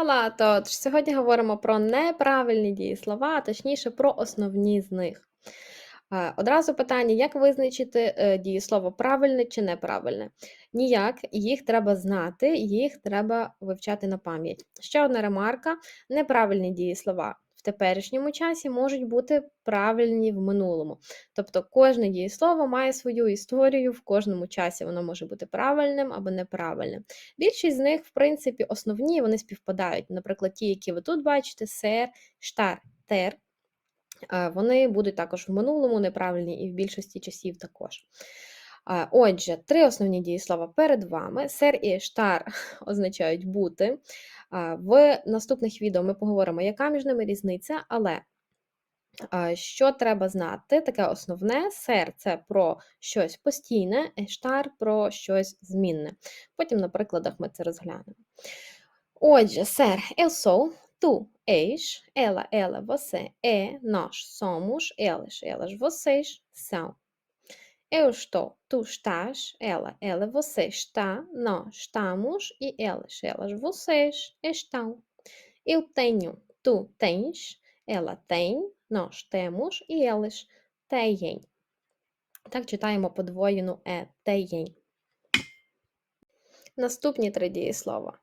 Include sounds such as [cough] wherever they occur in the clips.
Ола! Тож, сьогодні говоримо про неправильні дієслова, а точніше про основні з них. Е, Одразу питання: як визначити е, дієслово правильне чи неправильне? Ніяк, їх треба знати, їх треба вивчати на пам'ять. Ще одна ремарка: неправильні дієслова теперішньому часі можуть бути правильні в минулому. Тобто кожне дієслово має свою історію, в кожному часі воно може бути правильним або неправильним. Більшість з них, в принципі, основні, вони співпадають. Наприклад, ті, які ви тут бачите, сер, штар, тер. Вони будуть також в минулому неправильні і в більшості часів також. Отже, три основні дієслова перед вами. Сер і штар [laughs] означають бути. Е, В наступних відео ми поговоримо, яка між ними різниця, але е, що треба знати, таке основне, сер це про щось постійне, ештар про щось змінне. Потім на прикладах ми це розглянемо. Отже, сер, sou, tu és, ela, ela, você é, nós somos, elas, elas, vocês são. Eu estou, tu estás, ela, ela, você está, nós estamos e elas, elas, vocês estão. Eu tenho, tu tens, ela tem, nós temos e elas têm. Так читаємо подвоєну е, теєнь. Наступні три дієслова.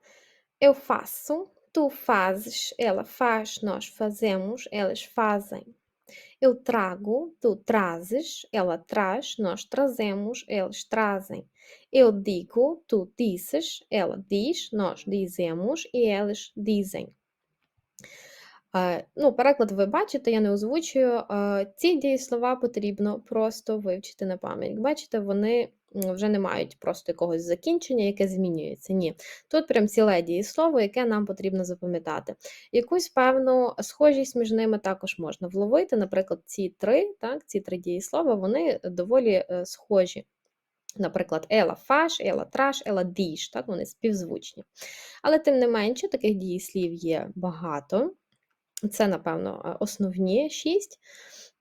Eu faço, tu fazes, ela faz, nós fazemos, elas fazem. Eu trago, tu trazes, ela traz, nós trazemos, eles trazem. Eu digo, tu dizes, ela diz, nós dizemos e eles dizem. Е, Ну, переклад ви бачите, я не озвучую. Е, Ці дієслова потрібно просто вивчити на пам'ять. Бачите, вони вже не мають просто якогось закінчення, яке змінюється. Ні. Тут прям ціле дієслово, яке нам потрібно запам'ятати. Якусь певну схожість між ними також можна вловити. Наприклад, ці три, так, ці три дієслова, вони доволі е, схожі. Наприклад, ела фаш, ела траш, ела діш, так, вони співзвучні. Але тим не менше, таких дієслів є багато. Це, напевно, основні шість,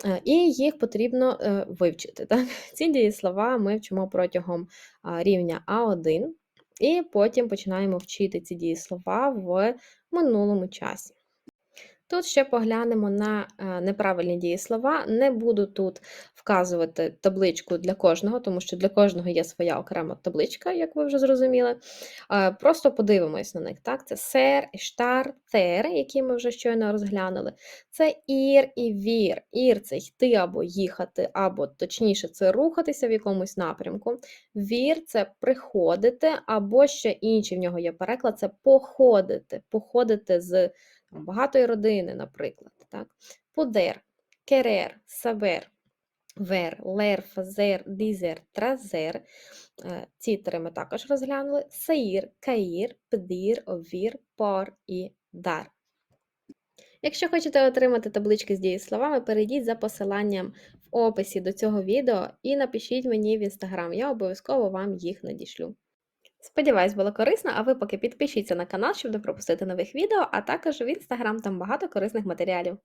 е, і їх потрібно е, вивчити. Так? [laughs] Ці дієслова ми вчимо протягом рівня А1, і потім починаємо вчити ці дієслова в минулому часі. Тут ще поглянемо на е, неправильні дієслова. Не буду тут вказувати табличку для кожного, тому що для кожного є своя окрема табличка, як ви вже зрозуміли. Е, Просто подивимось на них. Так? Це сер, іштар, тер, які ми вже щойно розглянули. Це ір і вір. Ір це йти або їхати, або точніше, це рухатися в якомусь напрямку. Вір це приходити, або ще інший в нього є переклад це походити, походити з там, багатої родини, наприклад. Так? Подер, керер, сабер, вер, лер, фазер, дізер, тразер. Е, Ці три ми також розглянули. Саїр, каїр, пдір, овір, пор і дар. Якщо хочете отримати таблички з дієсловами, перейдіть за посиланням в описі до цього відео і напишіть мені в інстаграм, я обов'язково вам їх надішлю. Сподіваюсь, було корисно, а ви поки підпишіться на канал, щоб не пропустити нових відео, а також в інстаграм там багато корисних матеріалів.